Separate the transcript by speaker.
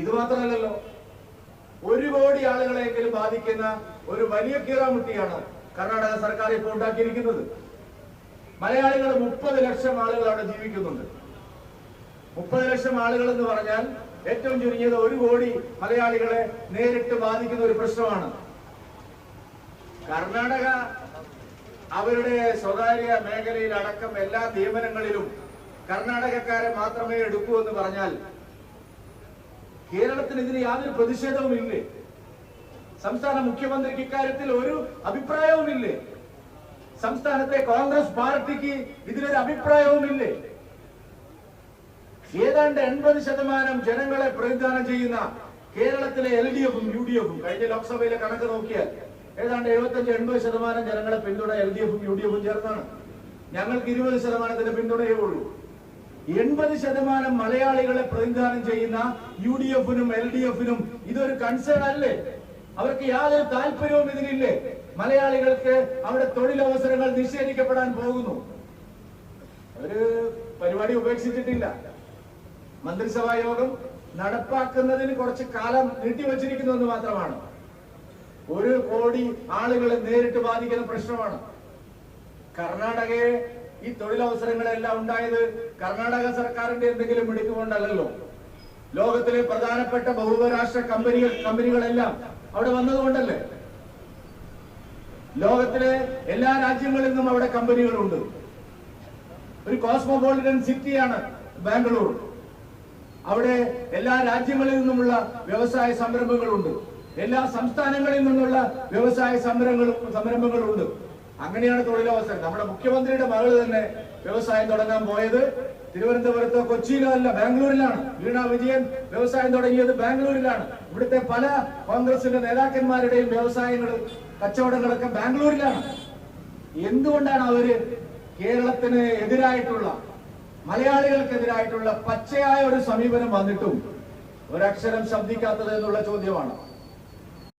Speaker 1: ഇത് മാത്രമല്ലല്ലോ ഒരു കോടി ആളുകളെങ്കിലും ബാധിക്കുന്ന ഒരു വലിയ കീറാമുട്ടിയാണ് കർണാടക സർക്കാർ ഇപ്പോൾ ഉണ്ടാക്കിയിരിക്കുന്നത്. മലയാളികൾ മുപ്പത് ലക്ഷം ആളുകൾ അവിടെ ജീവിക്കുന്നുണ്ട്. മുപ്പത് ലക്ഷം ആളുകൾ എന്ന് പറഞ്ഞാൽ ഏറ്റവും ചുരുങ്ങിയത് ഒരു കോടി മലയാളികളെ നേരിട്ട് ബാധിക്കുന്ന ഒരു പ്രശ്നമാണ്. കർണാടക അവരുടെ സ്വകാര്യ മേഖലയിൽ അടക്കം എല്ലാ നിയമനങ്ങളിലും കർണാടകക്കാരെ മാത്രമേ എടുക്കൂ എന്ന് പറഞ്ഞാൽ കേരളത്തിന് ഇതിന് യാതൊരു പ്രതിഷേധവും ഇല്ലേ? സംസ്ഥാന മുഖ്യമന്ത്രിക്ക് ഇക്കാര്യത്തിൽ ഒരു അഭിപ്രായവും ഇല്ലേ? സംസ്ഥാനത്തെ കോൺഗ്രസ് പാർട്ടിക്ക് ഇതിലൊരു അഭിപ്രായവുമില്ലേ ഏതാണ്ട് എൺപത് ശതമാനം ജനങ്ങളെ പ്രതിദാനം ചെയ്യുന്ന കേരളത്തിലെ എൽ ഡി എഫും യു ഡി എഫും കഴിഞ്ഞ ലോക്സഭയിലെ കണക്ക് നോക്കിയാൽ ഏതാണ്ട് എഴുപത്തഞ്ച് എൺപത് ശതമാനം ജനങ്ങളെ പിന്തുണ എൽ ഡി എഫും യു ഡി എഫും ചേർന്നാണ്. ഞങ്ങൾക്ക് ഇരുപത് ശതമാനത്തിന്റെ പിന്തുണയേ ഉള്ളൂ. എൺപത് ശതമാനം മലയാളികളെ പ്രതിനിധാനം ചെയ്യുന്ന യു ഡി എഫിനും എൽ ഡി എഫിനും ഇതൊരു കൺസേൺ അല്ലേ? അവർക്ക് യാതൊരു താല്പര്യവും ഇതിനില്ലേ മലയാളികൾക്ക് അവിടെ തൊഴിലവസരങ്ങൾ നിഷേധിക്കപ്പെടാൻ പോകുന്നു. അവർ പരിപാടി ഉപേക്ഷിച്ചിട്ടില്ല. മന്ത്രിസഭാ യോഗം നടപ്പാക്കുന്നതിന് കുറച്ച് കാലം നീട്ടിവച്ചിരിക്കുന്നു എന്ന് മാത്രമാണ്. ഒരു കോടി ആളുകളെ നേരിട്ട് ബാധിക്കുന്ന പ്രശ്നമാണ്. കർണാടകയെ ഈ തൊഴിലവസരങ്ങളെല്ലാം ഉണ്ടായത് കർണാടക സർക്കാരിന്റെ എന്തെങ്കിലും മിടുക്കുകൊണ്ടല്ലോ ലോകത്തിലെ പ്രധാനപ്പെട്ട ബഹുരാഷ്ട്ര കമ്പനികൾ കമ്പനികളെല്ലാം അവിടെ വന്നതുകൊണ്ടല്ലേ? ലോകത്തിലെ എല്ലാ രാജ്യങ്ങളിൽ നിന്നും അവിടെ കമ്പനികളുണ്ട്. ഒരു കോസ്മോപോളിറ്റൻ സിറ്റിയാണ് ബാംഗ്ലൂർ. അവിടെ എല്ലാ രാജ്യങ്ങളിൽ നിന്നുമുള്ള വ്യവസായ സംരംഭങ്ങളുണ്ട്. എല്ലാ സംസ്ഥാനങ്ങളിൽ നിന്നുള്ള വ്യവസായ സംരംഭങ്ങളും സംരംഭങ്ങളുണ്ട്. അങ്ങനെയാണ് തൊഴിലവസരം. നമ്മുടെ മുഖ്യമന്ത്രിയുടെ മകൾ തന്നെ വ്യവസായം തുടങ്ങാൻ പോയത് തിരുവനന്തപുരത്തോ കൊച്ചിയിലോ അല്ല ബാംഗ്ലൂരിലാണ്. വീണ വിജയൻ വ്യവസായം തുടങ്ങിയത് ബാംഗ്ലൂരിലാണ്. ഇവിടുത്തെ പല കോൺഗ്രസിന്റെ നേതാക്കന്മാരുടെയും വ്യവസായങ്ങൾ കച്ചവടങ്ങളൊക്കെ ബാംഗ്ലൂരിലാണ്. എന്തുകൊണ്ടാണ് അവർ കേരളത്തിന് എതിരായിട്ടുള്ള മലയാളികൾക്കെതിരായിട്ടുള്ള പച്ചയായ ഒരു സമീപനം വന്നിട്ടും ഒരക്ഷരം ശബ്ദിക്കാത്തത് എന്നുള്ള ചോദ്യമാണ്.